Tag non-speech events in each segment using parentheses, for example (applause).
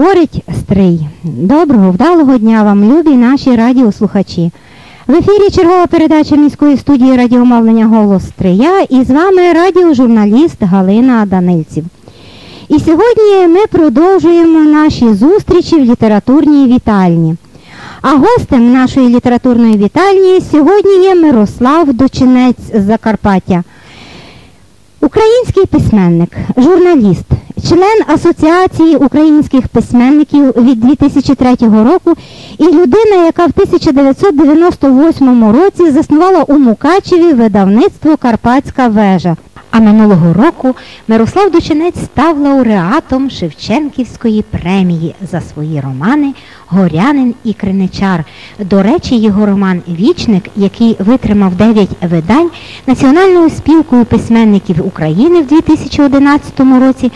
Говорить Стрий. Доброго, вдалого дня вам, любі наші радіослухачі. В ефірі чергова передача міської студії радіомовлення Голос Стрия і з вами радіожурналіст Галина Данильців. І сьогодні ми продовжуємо наші зустрічі в літературній вітальні. А гостем нашої літературної вітальні сьогодні є Мирослав Дочинець з Закарпаття. Український письменник, журналіст, член Асоціації українських письменників від 2003 року і людина, яка в 1998 році заснувала у Мукачеві видавництво Карпатська вежа. А минулого року Мирослав Дучинець став лауреатом Шевченківської премії за свої романи Горянин і Криничар. До речі, його роман Вічник, який витримав 9 видань Національною спілкою письменників України в 2011 році,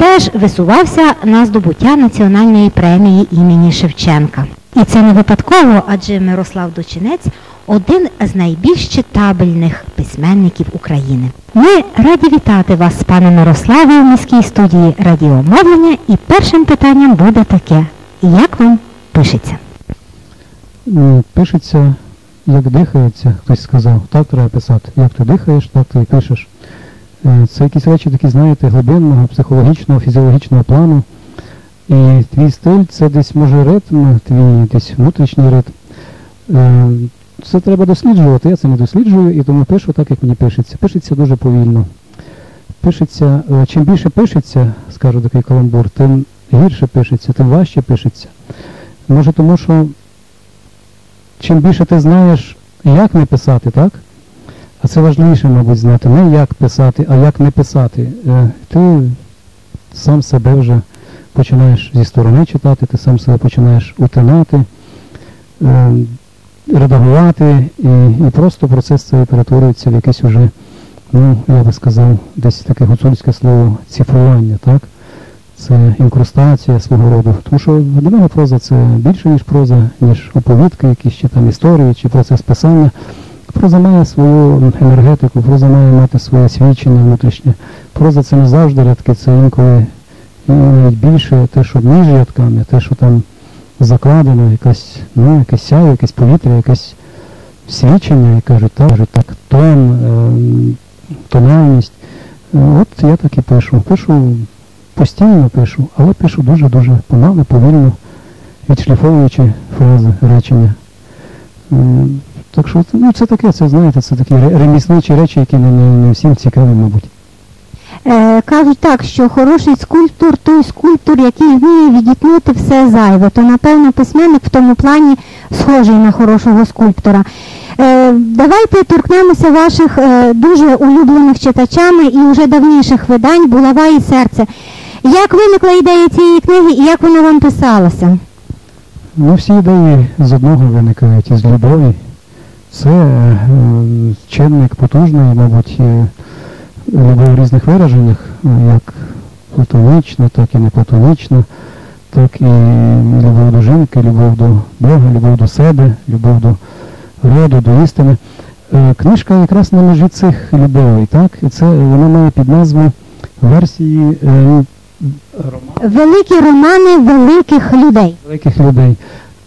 теж висувався на здобуття національної премії імені Шевченка. І це не випадково, адже Мирослав Дочинець один з найбільш читабельних письменників України. Ми раді вітати вас, пане Мирославе, у міській студії радіомовлення. І першим питанням буде таке: як вам пишеться? Ну, Пишеться, як дихається, хтось сказав, так треба писати. Як ти дихаєш, так ти і пишеш. Е, Це якісь речі такі, знаєте, глибинного, психологічного, фізіологічного плану. І твій стиль це десь може ритм, твій десь внутрішній ритм. Е, Це треба досліджувати, я це не досліджую, і тому пишу так, як мені пишеться. Пишеться дуже повільно. Пишеться, е, чим більше пишеться, скажу такий каламбур, тим гірше пишеться, тим важче пишеться. Може тому, що чим більше ти знаєш, як не писати, так? А це важливіше, мабуть, знати. Не як писати, а як не писати. Е, Ти сам себе вже починаєш зі сторони читати, ти сам себе починаєш утинати, е, редагувати, і, і просто процес цей перетворюється в якесь уже, ну, я би сказав, десь таке гуцульське слово цифрування, так? Це інкрустація свого роду. Тому що для мене проза це більше, ніж проза, ніж оповідки, якісь чи там історії, чи процес писання. Проза має свою енергетику, проза має мати своє свідчення внутрішнє. Проза це не завжди рядки, це інколи навіть більше те, що між рядками, те, що там закладено, якась, ну, якесь сяє, якесь повітря, якесь свідчення, і кажуть, так, кажуть, так, тон, е, тональність. От я так і пишу. Пишу постійно пишу, але пишу дуже-дуже помало, повільно, відшліфовуючи фрази, речення. Так що ну, це таке, це знаєте, це такі ремісничі речі, які не, не, не всім цікаві, мабуть. Е, кажуть так, що хороший скульптор той скульптор, який вміє відітнути все зайве, то напевно письменник в тому плані схожий на хорошого скульптора. Е, давайте торкнемося ваших е, дуже улюблених читачами і вже давніших видань Булава і серце. Як виникла ідея цієї книги і як вона вам писалася? Ну, всі ідеї з одного виникають, із любові. Це чинник потужний, мабуть, любов в різних вираженнях, е, як платонічна, так і не платонічна, так і любов до жінки, любов до Бога, любов до себе, любов до роду, до істини. Е, Книжка якраз на межі цих любовей, так? І це вона має під назву версії е, роману Великі романи великих людей. великих людей.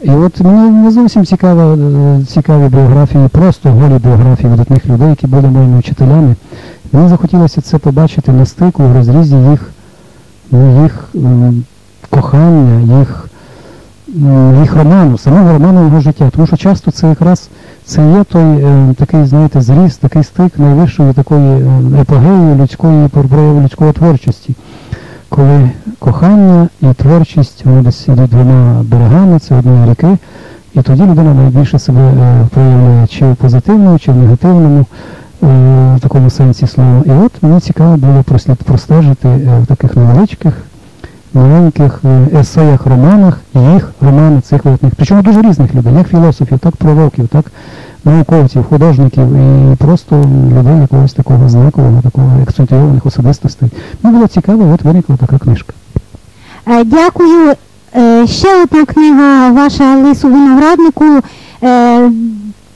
І от мені не зовсім цікава, е, цікаві біографії, просто голі біографії видатних людей, які були моїми вчителями. Мені захотілося це побачити на стику в розрізі їх, ну, їх кохання, їх, їх роману, самого роману його життя. Тому що часто це якраз це є той е, такий, знаєте, зріст, такий стик найвищої такої е, епогеї людської прояву людської творчості коли кохання і творчість вони десь двома берегами, це одної ріки, і тоді людина найбільше себе е, проявляє чи в позитивному, чи в негативному е, в такому сенсі слова. І от мені цікаво було простежити е, в таких невеличких, маленьких есеях, романах, їх романи цих причому дуже різних людей, як філософів, так пророків, так науковців, художників і просто людей якогось такого знакового, такого акцентуйованих особистостей. Мені було цікаво, от виникла така книжка. Е, Дякую. Е, ще одна книга ваша Лису винограднику. Е,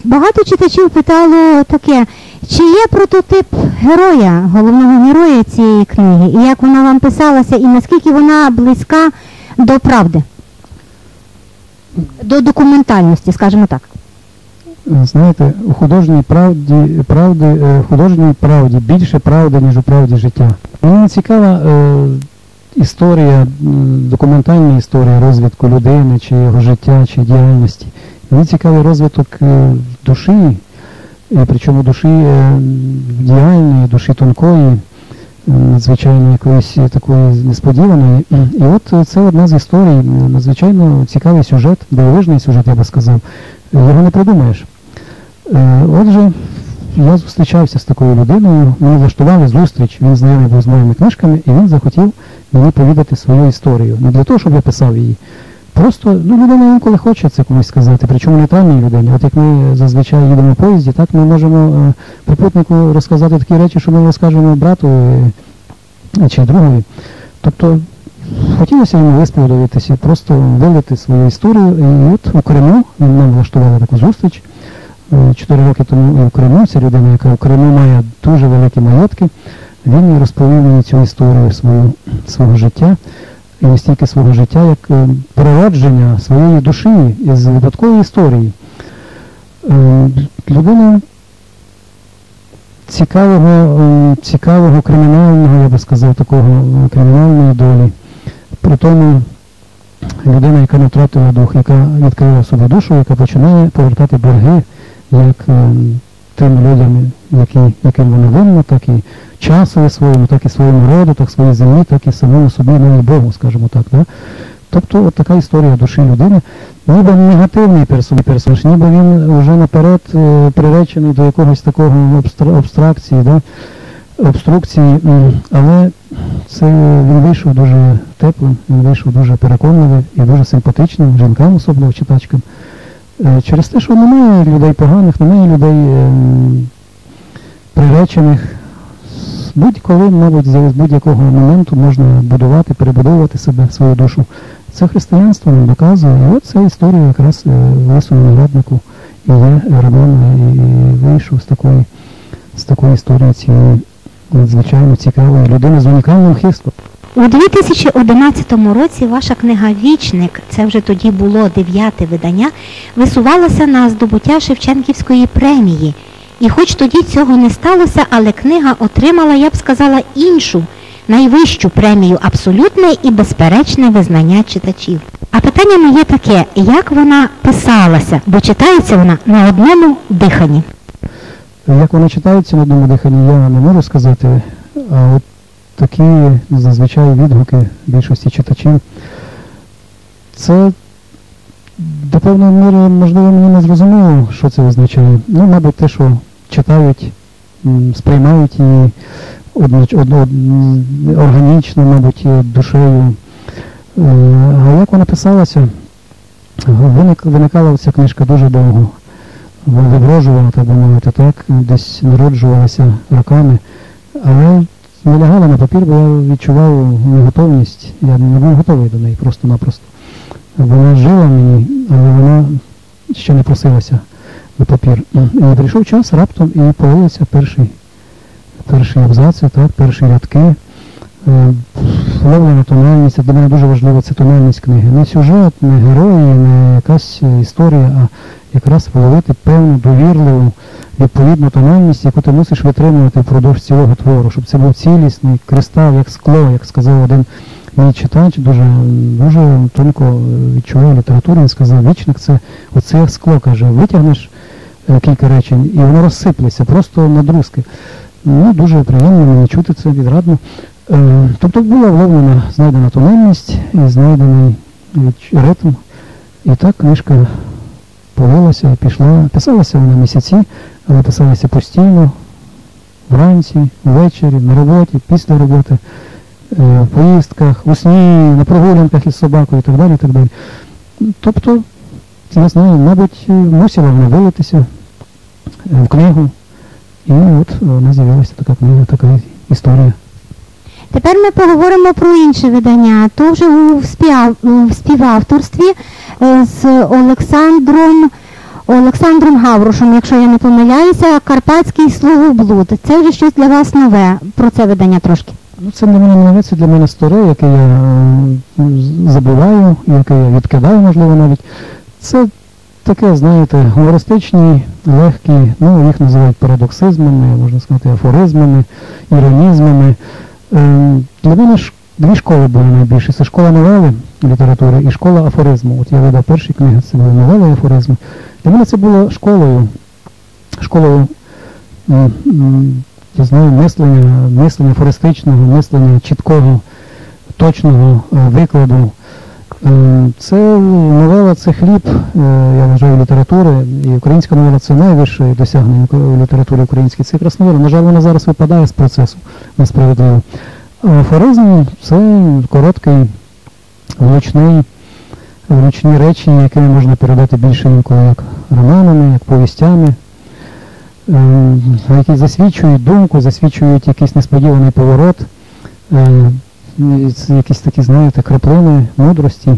багато читачів питало таке, чи є прототип героя, головного героя цієї книги, і як вона вам писалася, і наскільки вона близька до правди, до документальності, скажімо так. Знаєте, у художній правді, правди, е, художній правді більше правди, ніж у правді життя. Мені цікава е, історія, документальна історія розвитку людини, чи його життя, чи діяльності. Мені цікавий розвиток е, душі, причому душі діяльної, душі тонкої, надзвичайно якоїсь такої несподіваної. І от це одна з історій, надзвичайно цікавий сюжет, дивовижний сюжет, я би сказав. Його не придумаєш. Е, Отже, я зустрічався з такою людиною, мені влаштували зустріч, він знайомий був з моїми книжками, і він захотів мені повідати свою історію. Не для того, щоб я писав її. Просто ну, людина інколи хоче це комусь сказати, причому нейтральній людині. От як ми зазвичай їдемо в поїзді, так ми можемо е, попутнику розказати такі речі, що ми розкажемо брату е, чи другові. Тобто хотілося йому висповідатися, просто вилити свою історію. І от у Криму він нам влаштували таку зустріч. Е, Чотири роки тому в Криму, це людина, яка в Криму має дуже великі маєтки. Він розповів мені цю історію свою, свого життя, і не стільки свого життя, як е, природження своєї душі із випадкової історії. Е, Людина цікавого, цікавого кримінального, я би сказав, такого кримінальної долі. При тому людина, яка не втратила дух, яка відкрила собі душу, яка починає повертати борги як е, тим людям, які, яким вона винна, так і часові своєму, так і своєму роду, так своїй землі, так і самому собі, ну і Богу, скажімо так. Да? Тобто от така історія душі людини, ніби негативний персонаж, персонаж, ніби він вже наперед е, приречений до якогось такого абстра- абстракції, да? обструкції, але це він вийшов дуже теплим, він вийшов дуже переконливий і дуже симпатичним, жінкам, особливо читачкам. Е, Через те, що немає людей поганих, немає людей ем, приречених. Будь-коли, мабуть, з будь-якого моменту можна будувати, перебудовувати себе, свою душу. Це християнство нам доказує. І от ця історія якраз е, Лису винограднику і є роман, і вийшов з такої, з такої історії цієї надзвичайно цікавої людини з унікальним хистом. У 2011 році ваша книга Вічник, це вже тоді було дев'яте видання, висувалася на здобуття Шевченківської премії. І хоч тоді цього не сталося, але книга отримала, я б сказала, іншу, найвищу премію абсолютне і безперечне визнання читачів. А питання моє таке, як вона писалася, бо читається вона на одному диханні. Як воно читається на одному диханні, я не можу сказати. А от такі зазвичай відгуки більшості читачів. Це до певної міри, можливо, мені не зрозуміло, що це означає. Ну, мабуть, те, що читають, сприймають її одноч, од, органічно, мабуть, душею. Е, А як вона писалася? Виник, виникала ця книжка дуже довго. Виброжувала, так би мовити, так, десь народжувалася роками. Але не лягала на папір, бо я відчував неготовність. Я не був готовий до неї просто-напросто. Вона жила мені, але вона ще не просилася на папір. І прийшов час раптом і появився перший, перший абзац, так, перші рядки. Е, Ловлена тональність, для мене дуже важлива це тональність книги. Не сюжет, не герої, не якась е, історія, а якраз вловити певну довірливу, відповідну тональність, яку ти мусиш витримувати впродовж цілого твору, щоб це був цілісний кристал, як скло, як сказав один мій читач, дуже, дуже тонко відчуває літературу, він сказав, вічник це оце як скло, каже, витягнеш е, кілька речень і воно розсиплеться, просто на друзки. Ну, дуже приємно мені чути це відрадно. Е, Тобто була вловлена, знайдена тональність і знайдений е, ритм. І так книжка повелася і пішла. Писалася вона місяці, але постійно, вранці, ввечері, на роботі, після роботи, е, в поїздках, у сні, на прогулянках із собакою і так далі. І так далі. Тобто, я знаю, мабуть, е, мусила вона вилитися е, в книгу. І от вона з'явилася така книга, така історія. Тепер ми поговоримо про інше видання. То вже у, співавторстві е, з Олександром Олександром Гаврушем, якщо я не помиляюся, Карпатський словоблуд. Це вже щось для вас нове. Про це видання трошки. Ну, це для мене не нове, це для мене старе, яке я забуваю, яке я відкидаю, можливо, навіть. Це таке, знаєте, гумористичні, легкі, ну, їх називають парадоксизмами, можна сказати, афоризмами, іронізмами. Е, Для мене ж дві школи були найбільше. Це школа новели літератури і школа афоризму. От я видав перші книги, це були новели і афоризми. Для мене це було школою, школою я знаю, мислення, мислення фористичного, мислення чіткого, точного е, викладу. Е, Це новела, це хліб, е, я вважаю, літератури. І українська новела це найвище досягнення у літературі українській. Це якраз новела. На жаль, вона зараз випадає з процесу несправедливо. Афоризм це короткий, влучний, влучні речі, якими можна передати більше інколи як романами, як повістями, е, які засвідчують думку, засвідчують якийсь несподіваний поворот, е, це якісь такі, знаєте, краплини мудрості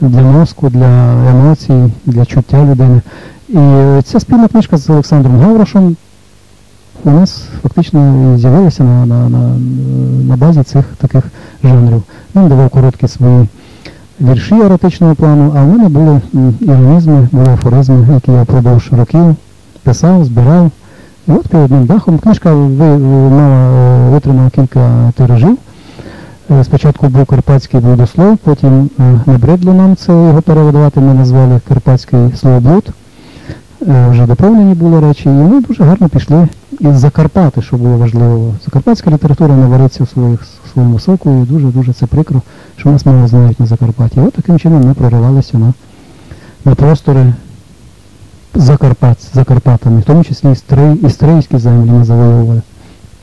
для мозку, для емоцій, для чуття людини. І ця спільна книжка з Олександром Гаврошем у нас фактично з'явилася на, на, на, на базі цих таких жанрів. Він давав короткі свої вірші еротичного плану, а в мене були іронізми, були афоризми, які я впродовж років писав, збирав. І от під одним дахом книжка мала е, витримала кілька тиражів. Е, Спочатку був Карпатський блудослов, потім е, набридло нам це його перевидавати, ми назвали Карпатський словоблуд. Вже доповнені були речі, і ми дуже гарно пішли із Закарпати, що було важливо. Закарпатська література не вариться в, в своєму соку, і дуже-дуже це прикро, що нас мало знають на Закарпатті. От таким чином ми проривалися на, на простори Закарпат, Закарпатами, в тому числі і Стрийські землі ми завоювали.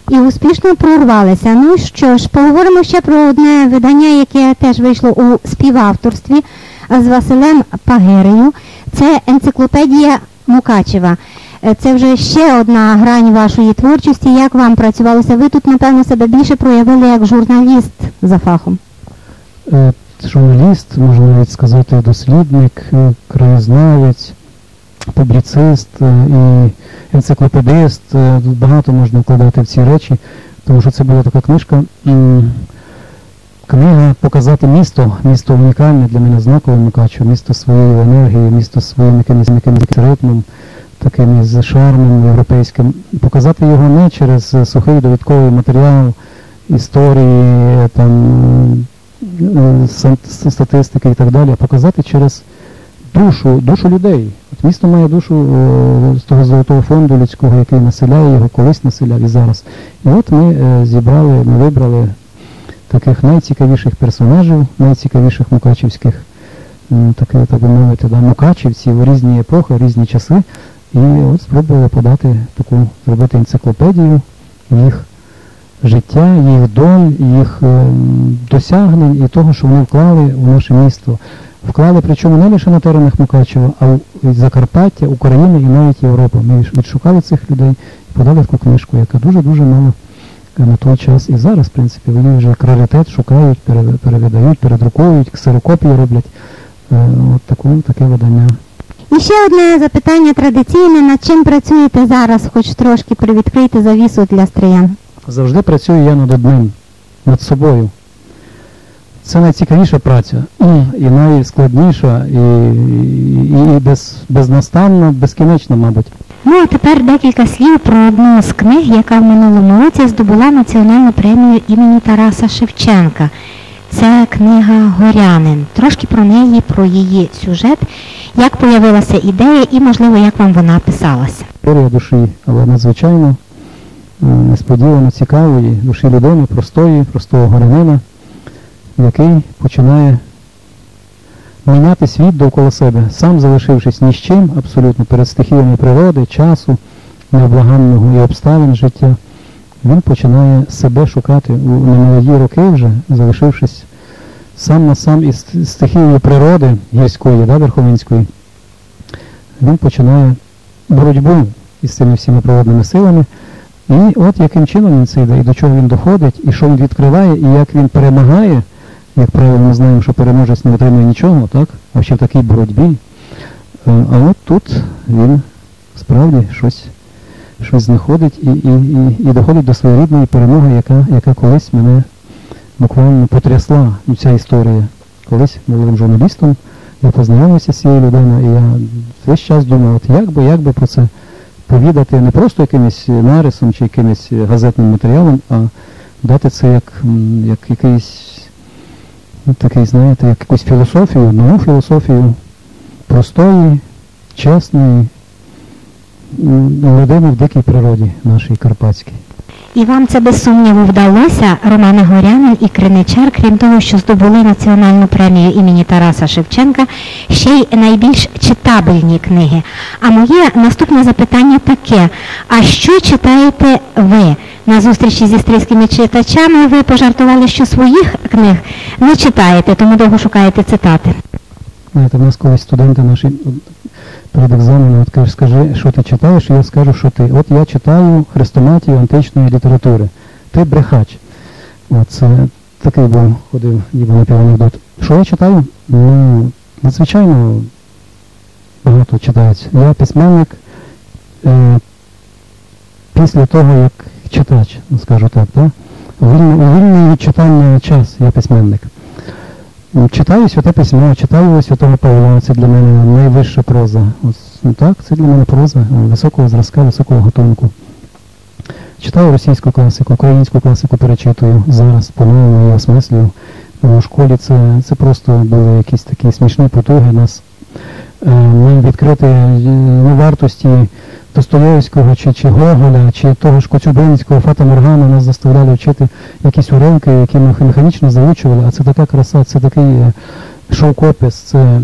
І успішно прорвалися. Ну що ж, поговоримо ще про одне видання, яке теж вийшло у співавторстві з Василем Пагирею. Це енциклопедія Мукачева. Це вже ще одна грань вашої творчості. Як вам працювалося? Ви тут, напевно, себе більше проявили як журналіст за фахом. Е, журналіст, можна навіть сказати, дослідник, е, краєзнавець, публіцист е, і енциклопедист. Багато можна вкладати в ці речі, тому що це була така книжка. Книга показати місто, місто унікальне для мене знакове Мукачево, місто своєю енергією, місто своїм якимось, ритмом, таким із шармом європейським. Показати його не через сухий довідковий матеріал, історії, там, статистики і так далі, а показати через душу, душу людей. От місто має душу е, з того золотого фонду людського, який населяє його, колись населяв і зараз. І от ми е, зібрали, ми вибрали таких найцікавіших персонажів, найцікавіших мукачівських, таке, так би мовити, да, мукачівців у різні епохи, різні часи. І от спробували подати таку, зробити енциклопедію їх життя, їх доль, їх ем, досягнень і того, що вони вклали у наше місто. Вклали, причому не лише на теренах Мукачева, а й Закарпаття, України і навіть Європи. Ми відшукали цих людей і подали таку книжку, яка дуже-дуже мала е, на той час. І зараз, в принципі, вони вже раритет шукають, пере- перевидають, передруковують, ксерокопії роблять. Е, От таку, таке видання. І ще одне запитання традиційне. Над чим працюєте зараз, хоч трошки привідкрити завісу для стриян? Завжди працюю я над одним, над собою. Це найцікавіша праця і найскладніша, і, і, і без, безнастанна, безкінечна, мабуть. Ну а тепер декілька слів про одну з книг, яка в минулому році здобула національну премію імені Тараса Шевченка. Це книга Горянин. Трошки про неї, про її сюжет, як появилася ідея і, можливо, як вам вона писалася. Історія душі, але надзвичайно несподівано цікавої душі людини, простої, простого горянина, який починає міняти світ довкола себе, сам залишившись ні з чим, абсолютно перед стихіями природи, часу, необлаганного і обставин життя. Він починає себе шукати у немолоді роки вже, залишившись сам на сам із стихією природи гірської, да, верховинської. Він починає боротьбу із цими всіми природними силами І от яким чином він це йде, і до чого він доходить, і що він відкриває, і як він перемагає. Як правило, ми знаємо, що переможець не отримує нічого, так? А ще в такій боротьбі. Е, А от тут він справді щось щось знаходить і, і, і, і доходить до своєї рідної перемоги, яка, яка колись мене буквально потрясла ця історія. Колись молодим журналістом я познайомився з цією людиною, і я весь час думав, от як би, як би про це повідати не просто якимось нарисом чи якимось газетним матеріалом, а дати це як, як якийсь ну, такий, знаєте, як якусь філософію, нову філософію простої, чесної людини в дикій природі нашій карпатській. І вам це без сумніву вдалося, Романе Горянин і Криничар, крім того, що здобули національну премію імені Тараса Шевченка, ще й найбільш читабельні книги. А моє наступне запитання таке: а що читаєте ви? На зустрічі зі стрийськими читачами ви пожартували, що своїх книг не читаєте, тому довго шукаєте цитати. Знаєте, в нас колись студенти наші перед екзаменом от кажуть, скажи, що ти читаєш, і я скажу, що ти. От я читаю хрестоматію античної літератури. Ти брехач. От це такий був, ходив, ніби напіванекдот. Що я читаю? Ну, надзвичайно багато читається. Я письменник е, після того, як читач, ну, скажу так, так? Вільний від читання час я письменник. Читаю святе письмо, читаю святого Павла, це для мене найвища проза. Ось, ну так, це для мене проза високого зразка, високого готунку. Читаю російську класику, українську класику перечитую зараз, по-новому її осмислюю. У школі це, це просто були якісь такі смішні потуги. Нас е, нам відкрити е, вартості Достоєвського чи, чи Гоголя, чи того ж Коцюбинського, Фата Моргана нас заставляли вчити якісь уривки, які ми механічно заучували, а це така краса, це такий е, шовкопис, це,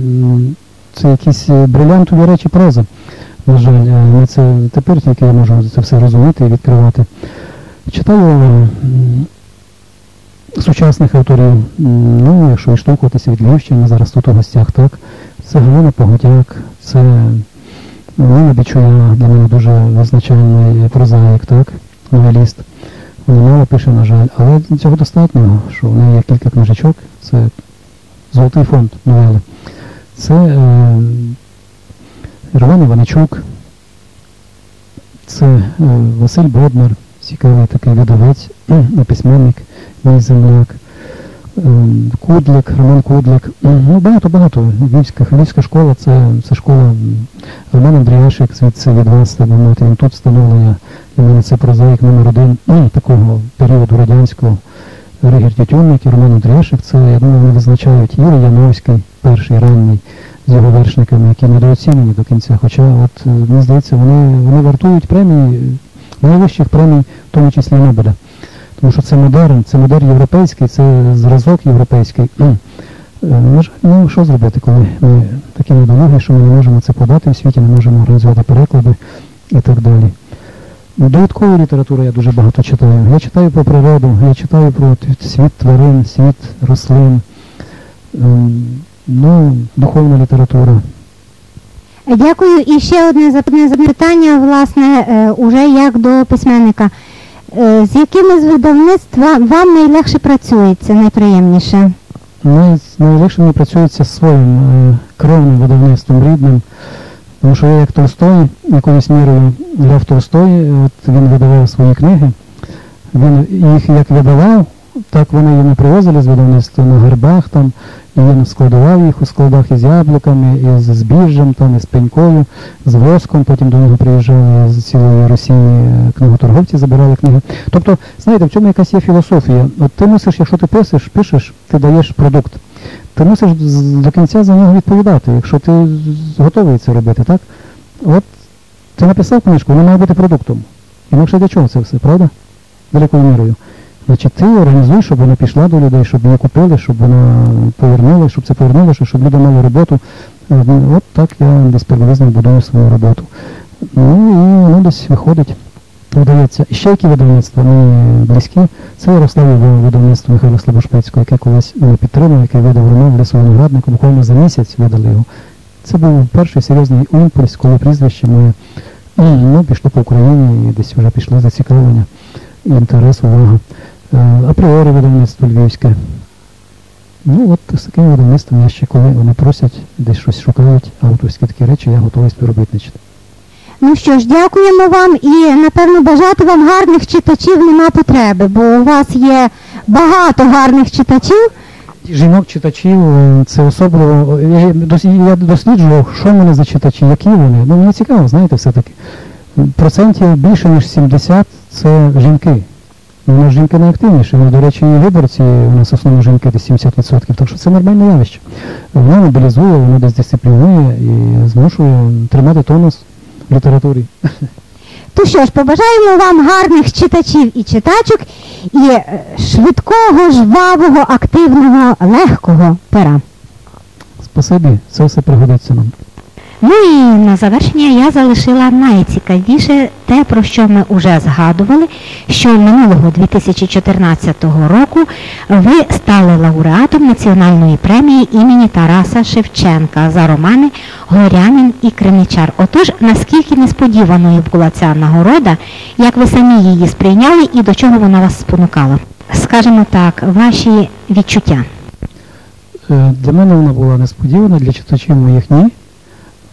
це якісь е, брилянтові речі проза. На жаль, е, це тепер тільки можу це все розуміти і відкривати. Читаю сучасних авторів, ну, якщо відштовхуватися від Львівщини, зараз тут у гостях, так, це Галина Погодяк, це Ніна Бічуя для мене дуже визначальний прозаїк, так, новеліст. Вона мало пише, на жаль, але цього достатньо, що в неї є кілька книжечок, це золотий фонд новели. Це е, Роман Іваничук, це е, Василь Боднар, цікавий такий видавець, (clears throat) і письменник, мій земляк. Ем, Кудлик, Роман Кудлик. Ну, багато-багато. Львівська, Львівська школа це, це школа Роман Андріашик, звідси від вас, він тут встановлення. Для мене це прозаїк номер один ну, такого періоду радянського. Ригір Тютюнник і Роман Андріашик, це, я думаю, вони визначають Юрій Яновський, перший ранній з його вершниками, які недооцінені до кінця. Хоча, от, е, мені здається, вони, вони вартують премії, найвищих премій, в тому числі Нобеля. Тому що це модерн, це модерн європейський, це зразок європейський. Е, На жаль, ну що зробити, коли ми такі недолугі, що ми не можемо це подати в світі, не можемо організувати переклади і так далі. Довідкову літературу я дуже багато читаю. Я читаю про природу, я читаю про світ тварин, світ рослин, ем, ну, духовна література. Дякую. І ще одне запитання, власне, е, уже як до письменника. Е, З якими з видавництва вам найлегше працюється, найприємніше? Най, найлегше мені працюється з своїм е, кровним видавництвом рідним, тому що я як Толстой, якоюсь мірою Лев Толстой, от він видавав свої книги, він їх як видавав, так вони йому привозили з видавництва на гербах там, він складував їх у складах із яблуками, із збіжжям, там, із пенькою, з воском, потім до нього приїжджали з цілої Росії е, книготорговці, забирали книги. Тобто, знаєте, в цьому якась є філософія. От ти мусиш, якщо ти пишеш, пишеш, ти даєш продукт. Ти мусиш до кінця за нього відповідати, якщо ти готовий це робити, так? От ти написав книжку, вона має бути продуктом. Інакше для чого це все, правда? Великою мірою. Значить, ти організуй, щоб вона пішла до людей, щоб її купили, щоб вона повернула, щоб це повернулося, щоб люди мали роботу. Е, От так я приблизно будую свою роботу. Ну і воно десь виходить, видається. І ще які видавництва мені близькі, це Ярославіве видавництво Михайла Слобошпицького, яке колись мене підтримав, яке видав роман Лісу винограднику, буквально за місяць видали його. Це був перший серйозний імпульс, коли прізвище моє Ну, пішло по Україні і десь вже пішло зацікавлення, інтерес, увага. Е, Апріорі видавництво львівське. Ну от з таким видавництвом я ще коли вони просять, десь щось шукають, авторські такі речі, я готовий співробітничати. Ну що ж, дякуємо вам і напевно бажати вам гарних читачів нема потреби, бо у вас є багато гарних читачів. Жінок-читачів е, це особливо. Я, дос- досліджував, що мене за читачі, які вони. Ну мені цікаво, знаєте, все-таки. Процентів більше, ніж 70 це жінки. Ну, У нас жінки найактивніші. Ну, до речі, і виборці у нас основно жінки десь 70%. Так що це нормальне явище. Воно мобілізує, воно десь дисциплінує і змушує тримати тонус в літературі. То що ж, побажаємо вам гарних читачів і читачок і е, швидкого, жвавого, активного, легкого пера. Спасибі, це все пригодиться нам. Ну і на завершення я залишила найцікавіше те, про що ми вже згадували, що минулого 2014 року ви стали лауреатом національної премії імені Тараса Шевченка за романи Горянин і Криничар. Отож, наскільки несподіваною була ця нагорода, як ви самі її сприйняли і до чого вона вас спонукала? Скажімо так, ваші відчуття. Е, Для мене вона була несподівана, для читачів моїх ні.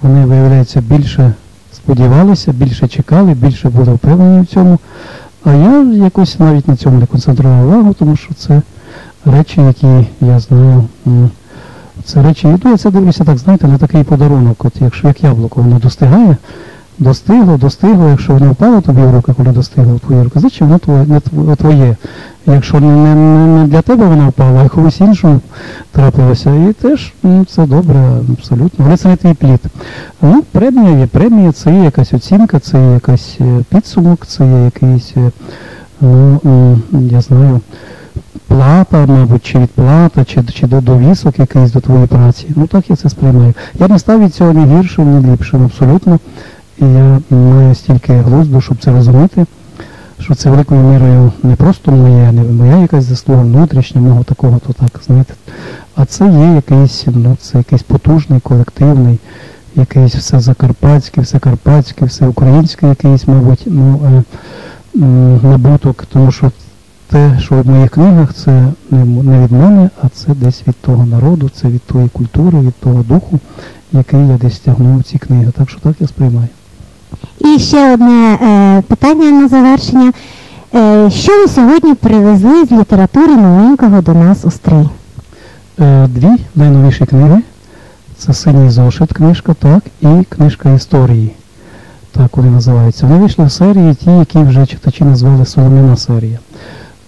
Вони, виявляється, більше сподівалися, більше чекали, більше були впевнені в цьому. А я якось навіть на цьому не концентрував увагу, тому що це речі, які я знаю. Це речі, ну, я це дивлюся, так, знаєте, на такий подарунок, от якщо як яблуко воно достигає, достигло, достигло, якщо воно впало тобі в руки, коли достигло в твої руки, значить воно твоє, твоє. Якщо не, не, не, для тебе воно впало, а комусь іншому трапилося. І теж ну, це добре, абсолютно. Але це не твій плід. Ну, премія є премія, це є якась оцінка, це є якась е, підсумок, це є якийсь, е, ну, я знаю, плата, мабуть, чи відплата, чи, чи до- довісок якийсь до твоєї праці. Ну так я це сприймаю. Я не став від цього ні гіршим, ні ліпшим, абсолютно. І я маю стільки глузду, щоб це розуміти, що це великою мірою не просто моє, не моя якась заслуга внутрішня, мого такого, то так, знаєте. А це є якийсь, ну, це якийсь потужний, колективний, якийсь все закарпатський, все карпатський, все український якийсь, мабуть, ну, е, набуток, тому що те, що в моїх книгах, це не, від мене, а це десь від того народу, це від тої культури, від того духу, який я десь тягнув ці книги. Так що так я сприймаю. І ще одне е, питання на завершення. Е, що ви сьогодні привезли з літератури новенького до нас у стрий? Е, Дві найновіші книги. Це синій зошит книжка, так, і книжка історії. Так вони називаються. Вони вийшли в серії, ті, які вже читачі назвали Соломіна серія.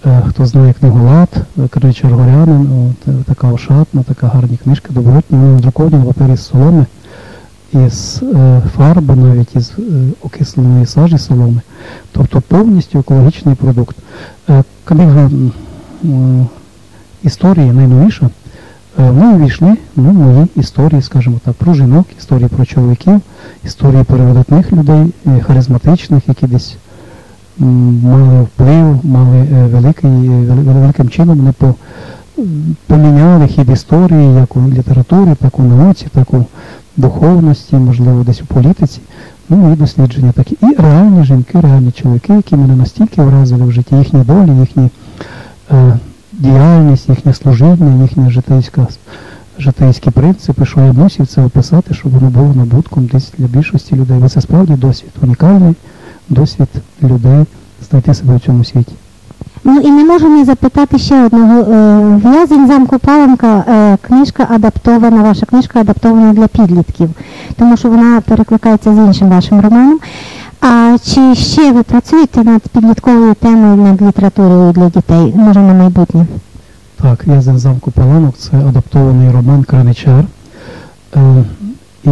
Е, Хто знає книгу Лад, Кричар Горянин, от, е, така ошатна, така гарна книжка, добротні, вони надруковані на папері з соломи, із е, фарби, навіть із е, окисленої сажі соломи. Тобто повністю екологічний продукт. Е, м, історії найновіша. Е, В неї війшли ну, мої історії, скажімо так, про жінок, історії про чоловіків, історії про видатних людей, харизматичних, які десь мали вплив, мали великий, великим чином по, поміняли хід історії, як у літературі, так у науці, так у духовності, можливо, десь у політиці. Ну, мої дослідження такі. І реальні жінки, реальні чоловіки, які мене настільки вразили в житті, їхні долі, їхні е, діяльність, їхнє служіння, їхня житейська, житейські принципи, що я мусив це описати, щоб воно було набутком десь для більшості людей. Бо це справді досвід, унікальний досвід людей знайти себе в цьому світі. Ну і не можу не запитати ще одного. Е, В'язень замку Паленка, е, книжка адаптована, ваша книжка адаптована для підлітків, тому що вона перекликається з іншим вашим романом. А чи ще ви працюєте над підлітковою темою над літературою для дітей? Може на майбутнє? Так, з замку Паланок, це адаптований роман Краничар. Е, і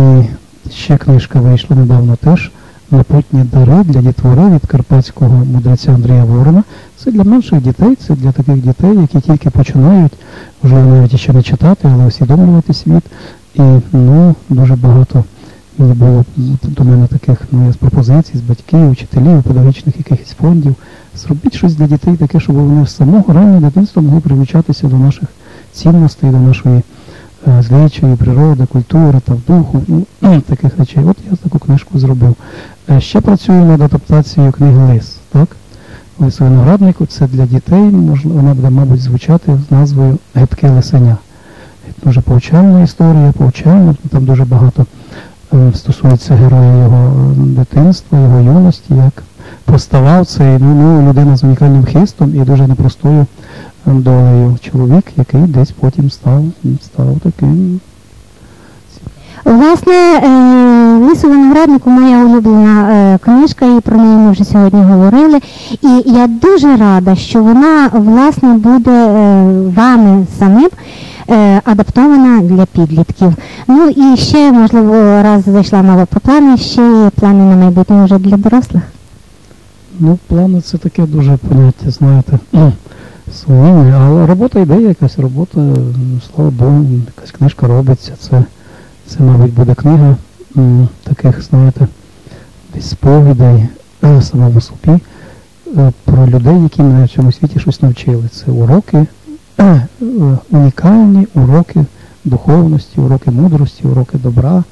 ще книжка вийшла недавно теж. Напутні дари для дітвори від карпатського мудреця Андрія Ворона. Це для менших дітей, це для таких дітей, які тільки починають, вже навіть ще не читати, але усвідомлювати світ. І ну, дуже багато мені було до мене таких ну, з пропозицій, з батьків, учителів, педагогічних якихось фондів. Зробіть щось для дітей таке, щоб вони з самого раннього дитинства могли привчатися до наших цінностей, до нашої звичаї, природи, культури та духу, ну, таких речей. От я таку книжку зробив. Е, Ще працюю над адаптацією книги Лис. Так? Лис винограднику це для дітей, можна, вона буде, мабуть, звучати з назвою Гидке лисеня. Дуже повчальна історія, повчальна, там дуже багато е, стосується героя його е, дитинства, його юності, як поставав цей ну, ну, людина з унікальним хистом і дуже непростою е, долею чоловік, який десь потім став, став таким. Власне, е, лису винограднику моя улюблена е, книжка, і про неї ми вже сьогодні говорили. І я дуже рада, що вона власне буде е, вами самим адаптована для підлітків. Ну і ще, можливо, раз зайшла мова про плани, ще є плани на майбутнє вже для дорослих. Ну, плани це таке дуже поняття, знаєте, сумнівне, але робота йде, якась робота, слава Богу, якась книжка робиться. Це, це мабуть, буде книга таких, знаєте, десь сповідей е, самому собі е, про людей, які в цьому світі щось навчили. Це уроки, е, унікальні уроки духовності, уроки мудрості, уроки добра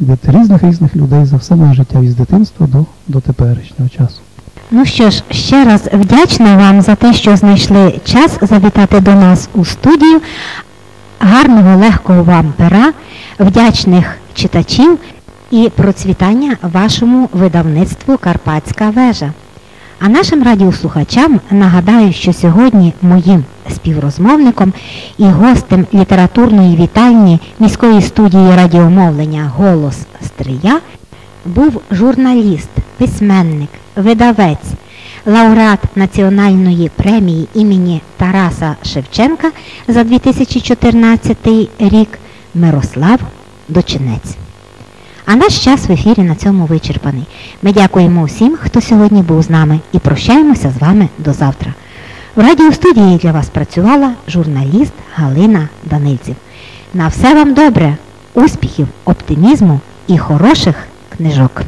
від різних різних людей за все моє життя від дитинства до, до теперішнього часу. Ну що ж, ще раз вдячна вам за те, що знайшли час завітати до нас у студію. Гарного, легкого вам пера, вдячних читачів і процвітання вашому видавництву Карпатська вежа. А нашим радіослухачам нагадаю, що сьогодні моїм співрозмовником і гостем літературної вітальні міської студії радіомовлення Голос Стрия був журналіст, письменник, видавець, лауреат Національної премії імені Тараса Шевченка за 2014 рік Мирослав Дочинець. А наш час в ефірі на цьому вичерпаний. Ми дякуємо усім, хто сьогодні був з нами, і прощаємося з вами до завтра. В радіостудії для вас працювала журналіст Галина Данильців. На все вам добре, успіхів, оптимізму і хороших книжок.